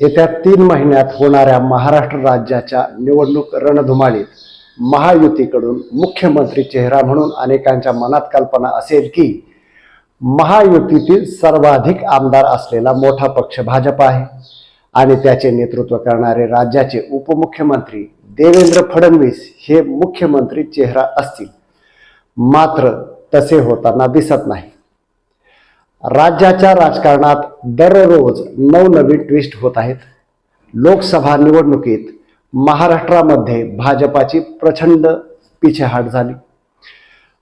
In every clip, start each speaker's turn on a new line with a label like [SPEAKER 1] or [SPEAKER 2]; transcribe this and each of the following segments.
[SPEAKER 1] येत्या तीन महिन्यात होणाऱ्या महाराष्ट्र राज्याच्या निवडणूक रणधुमाळीत महायुतीकडून मुख्यमंत्री चेहरा म्हणून अनेकांच्या मनात कल्पना असेल की महायुतीतील सर्वाधिक आमदार असलेला मोठा पक्ष भाजप आहे. आणि त्याचे नेतृत्व करणारे राज्याचे उपमुख्यमंत्री देवेंद्र फडणवीस हे मुख्यमंत्री चेहरा असतील. मात्र तसे होताना दिसत नाही. राज्याच्या राजकारणात दररोज नवनवीन ट्विस्ट होत आहेत. लोकसभा निवडणुकीत महाराष्ट्रामध्ये भाजपाची प्रचंड पिछेहाट झाली.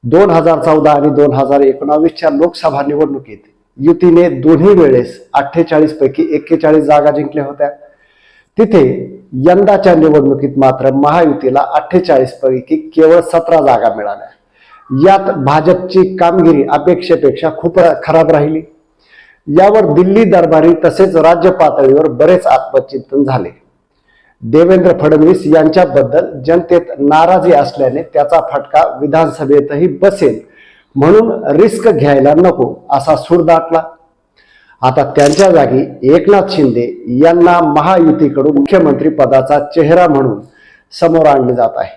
[SPEAKER 1] दोन हजार चौदा आणि दोन हजार एकोणावीसच्या लोकसभा निवडणुकीत युतीने दोन्ही वेळेस अठ्ठेचाळीस पैकी एक्केचाळीस जागा जिंकल्या होत्या. तिथे यंदाच्या निवडणुकीत मात्र महायुतीला अठ्ठेचाळीस पैकी केवळ सतरा जागा मिळाल्या. यात भाजपची कामगिरी अपेक्षेपेक्षा खूप खराब राहिली. यावर दिल्ली दरबारी तसेच राज्य पातळीवर बरेच आत्मचिंतन झाले. देवेंद्र फडणवीस यांच्याबद्दल जनतेत नाराजी असल्याने त्याचा फटका विधानसभेतही बसेल. म्हणून रिस्क घ्यायला नको असा सूर दाटला. आता त्यांच्या जागी एकनाथ शिंदे यांना महायुतीकडून मुख्यमंत्री पदाचा चेहरा म्हणून समोर आणले जात आहे.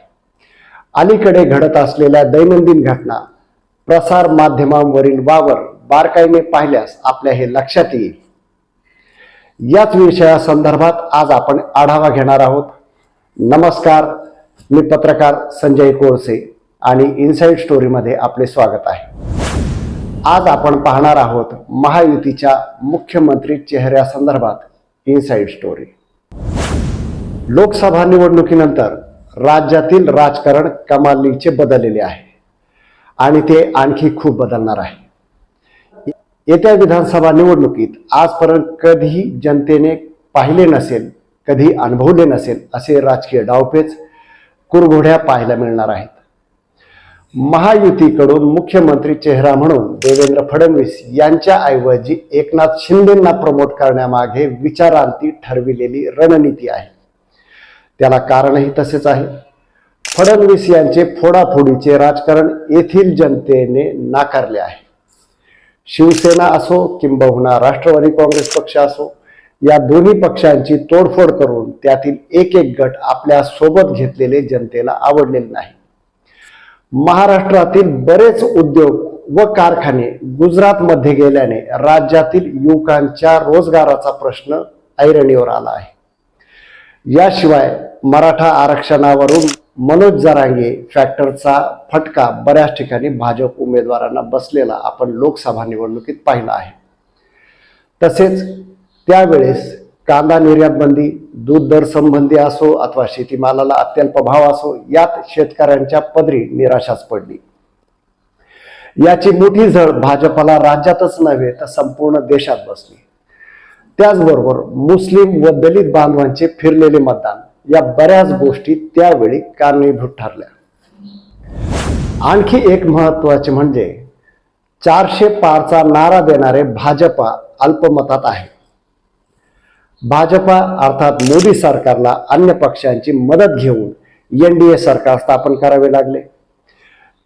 [SPEAKER 1] अलीकडे घडत असलेल्या दैनंदिन घटना प्रसार माध्यमांवरील वावर बारकाईने पाहिल्यास आपल्या हे लक्षात येईल. याच विषयासंदर्भात आज आपण आढावा घेणार आहोत. नमस्कार मी पत्रकार संजय कोळसे आणि इनसाइड स्टोरीमध्ये आपले स्वागत आहे. आज आपण पाहणार आहोत महायुतीच्या मुख्यमंत्री चेहऱ्यासंदर्भात इनसाइड स्टोरी. लोकसभा निवडणुकीनंतर राज्यातील राजकारण कमालीचे बदललेले आहे. आणि ते आणखी खूप बदलणार आहे. येत्या विधानसभा निवडणुकीत आजपर्यंत कधीही जनतेने पाहिले नसेल कधी अनुभवले नसेल असे राजकीय डावपेच कुरघोड्या पाहायला मिळणार आहेत. महायुतीकडून मुख्यमंत्री चेहरा म्हणून देवेंद्र फडणवीस यांच्या ऐवजी एकनाथ शिंदेंना प्रमोट करण्यामागे विचारांती ठरविलेली रणनीती आहे. त्याला कारणही तसेच आहे. फडणवीस यांचे फोडाफोडीचे राजकारण येथील जनतेने नाकारले आहे. शिवसेना असो किंबहुना राष्ट्रवादी काँग्रेस पक्ष असो या दोन्ही पक्षांची तोडफोड करून त्यातील एक एक गट आपल्यासोबत घेतलेले जनतेला आवडलेले नाही. महाराष्ट्रातील बरेच उद्योग व कारखाने गुजरातमध्ये गेल्याने राज्यातील युवकांच्या रोजगाराचा प्रश्न ऐरणीवर आला आहे. याशिवाय मराठा आरक्षणावरून मनोज जरांगे फॅक्टरचा फटका बऱ्याच ठिकाणी भाजप उमेदवारांना बसलेला आपण लोकसभा निवडणुकीत पाहिला आहे. तसेच त्यावेळेस कांदा निर्यात बंदी दूध दर संबंधी असो अथवा शेतीमालाला अत्यल्प भाव असो यात शेतकऱ्यांच्या पदरी निराशाच पडली. याची मोठी झळ भाजपला राज्यातच नव्हे तर संपूर्ण देशात बसली. त्याचबरोबर मुस्लिम व दलित बांधवांचे फिरलेले मतदान या बऱ्याच गोष्टी त्यावेळी कारणीभूत ठरल्या. आणखी एक महत्त्वाचे म्हणजे चारशे पारचा नारा देणारे भाजपा अल्पमतात आहे. भाजपा अर्थात मोदी सरकारला अन्य पक्षांची मदत घेऊन एनडीए सरकार स्थापन करावे लागले.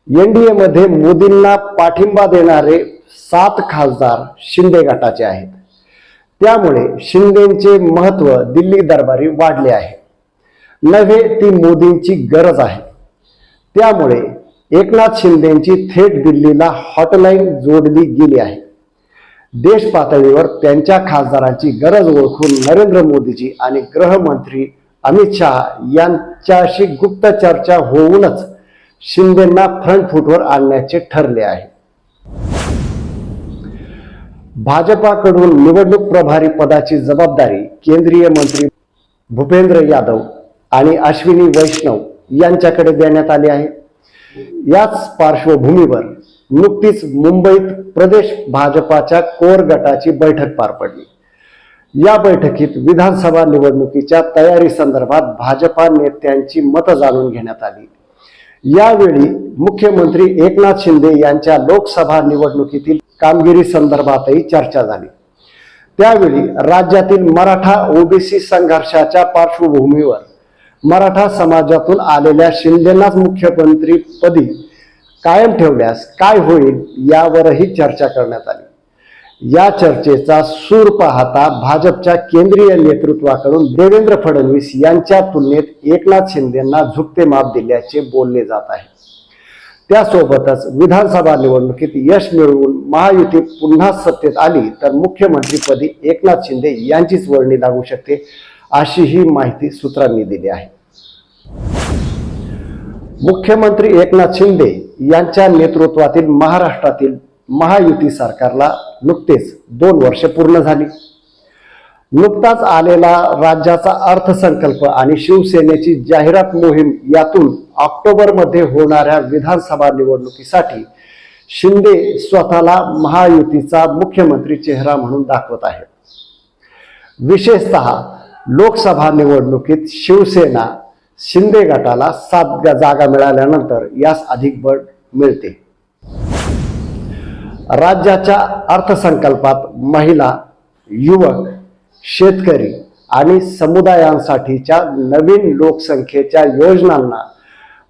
[SPEAKER 1] एनडीए मध्ये मोदींना पाठिंबा देणारे सात खासदार शिंदे गटाचे आहेत. त्यामुळे शिंदेचे महत्त्व दिल्ली दरबारी वाढले आहे. नव्हे ती मोदींची गरज आहे. त्यामुळे एकनाथ शिंदेची थेट दिल्लीला हॉटलाईन जोडली गेली आहे. देश पातळीवर त्यांच्या खासदारांची गरज ओळखून नरेंद्र मोदीजी आणि गृहमंत्री अमित शहा यांच्याशी गुप्त चर्चा होऊनच शिंदेंना फ्रंट फुटवर आणण्याचे ठरले आहे. भाजपाकडून निवडणूक प्रभारी पदाची जबाबदारी केंद्रीय मंत्री भूपेंद्र यादव आणि अश्विनी वैष्णव यांच्याकडे देण्यात आली आहे. याच पार्श्वभूमीवर नुकतीच मुंबईत प्रदेश भाजपाच्या कोर गटाची बैठक पार पडली. या बैठकीत विधानसभा निवडणुकीच्या तयारी संदर्भात भाजपा नेत्यांची मतं जाणून घेण्यात आली. यावेळी मुख्यमंत्री एकनाथ शिंदे यांच्या लोकसभा निवडणुकीतील कामगिरी संदर्भातही चर्चा झाली. त्यावेळी राज्यातील मराठा ओबीसी संघर्षाच्या पार्श्वभूमीवर मराठा समाजातून आलेल्या शिंदेनाच मुख्यमंत्री पदी कायम ठेवल्यास काय होईल यावरही चर्चा करण्यात आली. या चर्चेचा सूर पाहता भाजपच्या केंद्रीय नेतृत्वाकडून देवेंद्र फडणवीस यांच्या तुलनेत एकनाथ शिंदेना झुकते माप दिल्याचे बोलले जात आहे. त्यासोबतच विधानसभा निवडणुकीत यश मिळवून महायुती पुन्हा सत्तेत आली तर मुख्यमंत्रीपदी एकनाथ शिंदे यांचीच वर्णी लागू शकते अशी ही माहिती सूत्रांनी दिली आहे. मुख्यमंत्री एकनाथ शिंदे यांच्या नेतृत्वातील महाराष्ट्रातील महायुती सरकारला नुकतेच दोन वर्ष पूर्ण झाली. नुकताच आलेला राज्याचा अर्थसंकल्प आणि शिवसेनेची जाहिरात मोहीम यातून ऑक्टोबरमध्ये होणाऱ्या विधानसभा निवडणुकीसाठी शिंदे स्वतःला महायुतीचा मुख्यमंत्री चेहरा म्हणून दाखवत आहे विशेषतः लोकसभा निवडणुकीत शिवसेना शिंदे गटाला सात जागा मिळाल्यानंतर यास अधिक बळ मिळते. राज्याच्या अर्थसंकल्पात महिला युवक शेतकरी आणि समुदायांसाठीच्या नवीन लोकसंख्येच्या योजनांना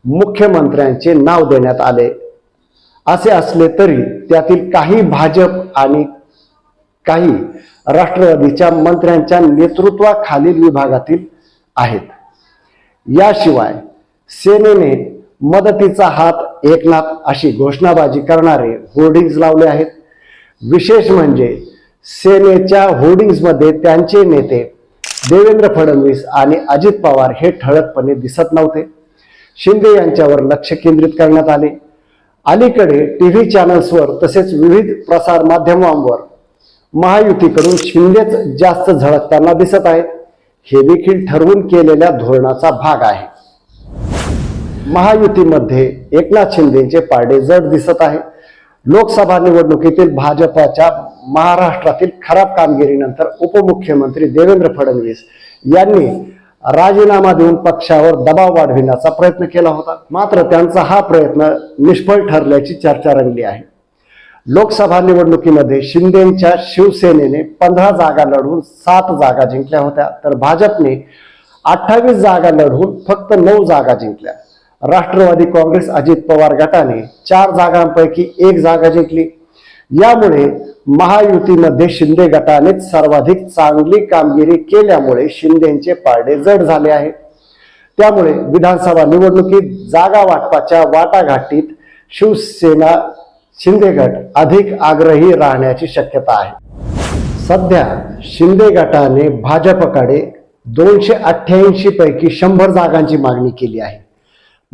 [SPEAKER 1] मुख्यमंत्र्यांचे नाव देण्यात आले. असे असले तरी त्यातील काही भाजप आणि काही राष्ट्रवादीच्या मंत्र्यांच्या नेतृत्वाखालील विभागातील आहेत. याशिवाय सेनेने मदतीचा हात एकनाथ अशी घोषणाबाजी करणारे होर्डिंग्ज लावले आहेत. विशेष म्हणजे सेनेच्या होर्डिंग्जमध्ये त्यांचे नेते देवेंद्र फडणवीस आणि अजित पवार हे ठळकपणे दिसत नव्हते. शिंदे यांच्यावर लक्ष केंद्रित करण्यात आले. अलीकडे टी व्ही चॅनल्सवर तसेच विविध प्रसार माध्यमांवर महायुतीकडून शिंदेच जास्त झळकताना दिसत आहेत. हे देखील ठरवून केलेल्या धोरणाचा भाग आहे. महायुतीमध्ये एकनाथ शिंदेचे पारडे जड दिसत आहे. लोकसभा निवडणुकीतील भाजपाच्या महाराष्ट्रातील खराब कामगिरीनंतर उपमुख्यमंत्री देवेंद्र फडणवीस यांनी राजीनामा देऊन पक्षावर दबाव वाढविण्याचा प्रयत्न केला होता. मात्र त्यांचा हा प्रयत्न निष्फळ ठरल्याची चर्चा रंगली आहे. लोकसभा निवडणुकीमध्ये शिंदेच्या शिवसेनेने पंधरा जागा लढवून सात जागा जिंकल्या होत्या तर भाजपने अठ्ठावीस जागा लढवून फक्त नऊ जागा जिंकल्या. राष्ट्रवादी काँग्रेस अजित पवार गटाने चार जागांपैकी एक जागा जिंकली. यामुळे महायुतीमध्ये शिंदे गटाने सर्वाधिक चांगली कामगिरी केल्यामुळे शिंदेचे पारडे जड झाले आहे. त्यामुळे विधानसभा निवडणुकीत जागा वाटपाच्या वाटाघाटीत शिवसेना शिंदे गट अधिक आग्रही राहण्याची शक्यता आहे. सध्या शिंदे गटाने भाजपकडे दोनशे अठ्ठ्याऐंशी पैकी शंभर जागांची मागणी केली आहे.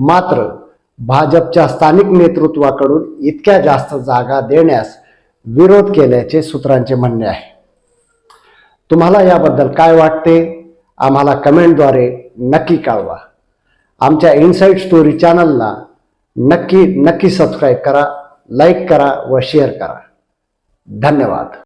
[SPEAKER 1] मात्र भाजपच्या स्थानिक नेतृत्वाकडून इतक्या जास्त जागा देण्यास विरोध केल्याचे सूत्रांचे म्हणणे आहे. तुम्हाला याबद्दल काय वाटते? आम्हाला कमेंटद्वारे नक्की कळवा. आमच्या इनसाईड स्टोरी चॅनलला नक्की नक्की सबस्क्राईब करा लाईक करा व शेअर करा. धन्यवाद.